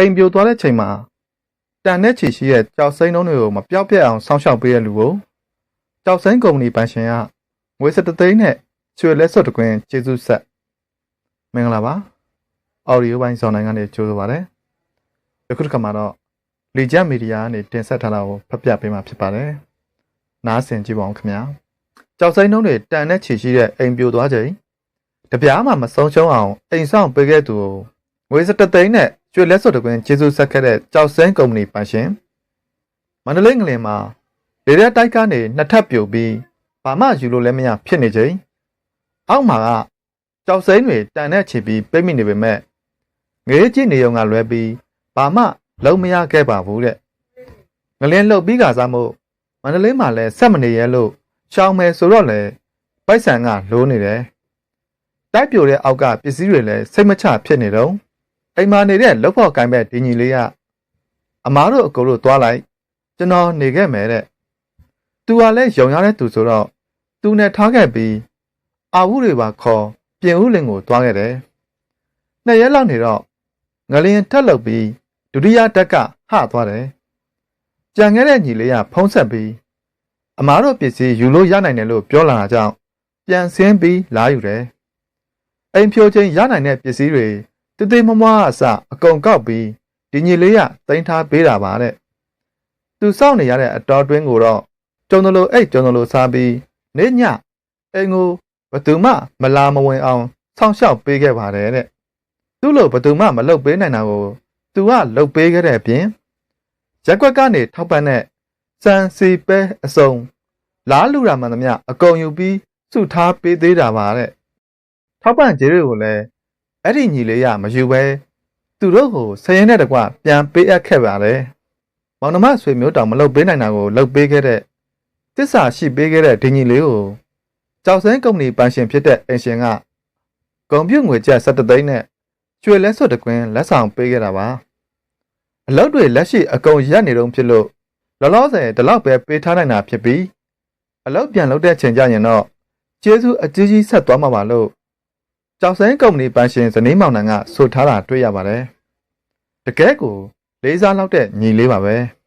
အိမ်ပြိုသွားတဲ့ချိန်မှာတန်တဲ့ချီရှိရဲ့ကြောက်စိမ်းလုံးတွေကိုမပြောက်ပြက်အောင်စောင့်ရှောက်ပေးတဲ့လူကိုကြောက်စိမ်းကုမ္ပဏီပိုင်ရှင်ကငွေစတသိန်းနဲ့ချွေလက်စွပ်တကွင်းကျေးဇူးဆက်မင်္ဂလာပါအော်ဒီယိုပိုင်းဇော်နိုင်ကနေကြိုးဆိုပါရစေယခုတစ်ခါမှာတော့လီဂျက်မီဒီယာကနေတင်ဆက်ထားတာကိုဖတ်ပြပေးမှာဖြစ်ပါတယ်နားဆင်ကြည့်ပါဦးခင်ဗျာကြောက်စိမ်းလုံးတွေတန်တဲ့ချီရှိတဲ့အိမ်ပြိုသွားချိန်တပြားမှမဆုံးရှုံးအောင်အိမ်ဆောင်ပေးခဲ့သူကိုငွေစတသိန်းနဲ့ ကျွေလက်စွပ်တကွင်းကျေးဇူးဆက်ခဲ့တဲ့ကြောက်စင်းကုမ္ပဏီပိုင်ရှင်မန္တလေးငလင်မှာလေရက်တိုက်ကနေနှစ်ထပ်ပြိုပြီးဘာမှယူလို့လည်းမရဖြစ်နေချိန်အောက်မှာကကြောက်စိမ်းတွေတန်တဲ့ချီပြီးပိတ်မိနေပေမဲ့ငရေကြည့်နေုံကလွဲပြီးဘာမှလုံးမရခဲ့ပါဘူးတဲ့ငလင်လှုပ်ပြီးကစားမှုမန္တလေးမှာလည်းဆက်မနေရဲလို့ရှောင်းမယ်ဆိုတော့လေပိုက်ဆံကလိုးနေတယ်တိုက်ပြိုတဲ့အောက်ကပစ္စည်းတွေလည်းစိတ်မချဖြစ်နေတော့ အိမ်မာနေတဲ့လောက်ဖို့ကိုင်းပဲဒီညီလေးကအမားတို့အကိုတို့သွားလိုက်ကျွန်တော်နေခဲ့မယ်တဲ့သူကလည်းယုံရတဲ့သူဆိုတော့သူနဲ့ထားခဲ့ပြီးအာဝုတွေပါခေါ်ပြင်ဦးလင်ကိုသွားခဲ့တယ်နှစ်ရက်လောက်နေတော့ငလျင်ထက်လုပ်ပြီးဒုတိယတက်ကဟသွားတယ်ကြံခဲ့တဲ့ညီလေးကဖုံးဆက်ပြီးအမားတို့ပစ္စည်းယူလို့ရနိုင်တယ်လို့ပြောလာတာကြောင့်ပြန်ဆင်းပြီးလာယူတယ်အိမ်ဖြိုချင်းရနိုင်တဲ့ပစ္စည်းတွေ တသေးမမွားအစအကုန်ကောက်ပြီးဒီညီလေးကတင်ထားပေးတာပါတဲ့သူစောင့်နေရတဲ့အတော်တွင်းကိုတော့ကျုံတလို့အိတ်ကျုံတလို့စားပြီးနေညအိမ်ကိုဘသူမှမလာမဝင်အောင်ဆောင်းလျှောက်ပေးခဲ့ပါတယ်တဲ့သူ့လိုဘသူမှမလုပ်ပေးနိုင်တာကိုသူကလုပ်ပေးခဲ့တဲ့အပြင်ရက်ကွက်ကနေထောက်ပံ့တဲ့စံစီပဲအစုံလားလူရာမှန်သမျှအကုန်ယူပြီးစုထားပေးသေးတာပါတဲ့ထောက်ပံ့ကြေးတွေကိုလည်း အဲ့ဒီညီလေးကမယူပဲသူတို့ကိုဆရင်နဲ့တကွပြန်ပေးအပ်ခဲ့ပါတယ်။မောင်နှမဆွေမျိုးတောင်မလုပ်ပေးနိုင်တာကိုလုပ်ပေးခဲ့တဲ့တစ္ဆာရှိပေးခဲ့တဲ့ဒီညီလေးကိုကြောက်စင်းကုမ္ပဏီပိုင်ရှင်ဖြစ်တဲ့အင်ရှင်ကဂုံပြုတ်ငွေကျပ်17သိန်းနဲ့ကျွေလက်စွပ်တကွင်းလက်ဆောင်ပေးခဲ့တာပါ။အလုပ်တွေလက်ရှိအကုန်ရက်နေတုံးဖြစ်လို့လောလောဆယ်ဒီလောက်ပဲပေးထားနိုင်တာဖြစ်ပြီးအလုပ်ပြန်လုပ်တဲ့ချိန်ကျရင်တော့ကျေးဇူးအကြီးကြီးဆက်သွားမှာပါလို့ ကျောက်စင်းကုမ္ပဏီပိုင်ရှင်ဇနီးမောင်နှံကဆိုထားတာတွေ့ရပါတယ်။တကယ်ကိုလေးစားလောက်တဲ့ညီလေးပါပဲ။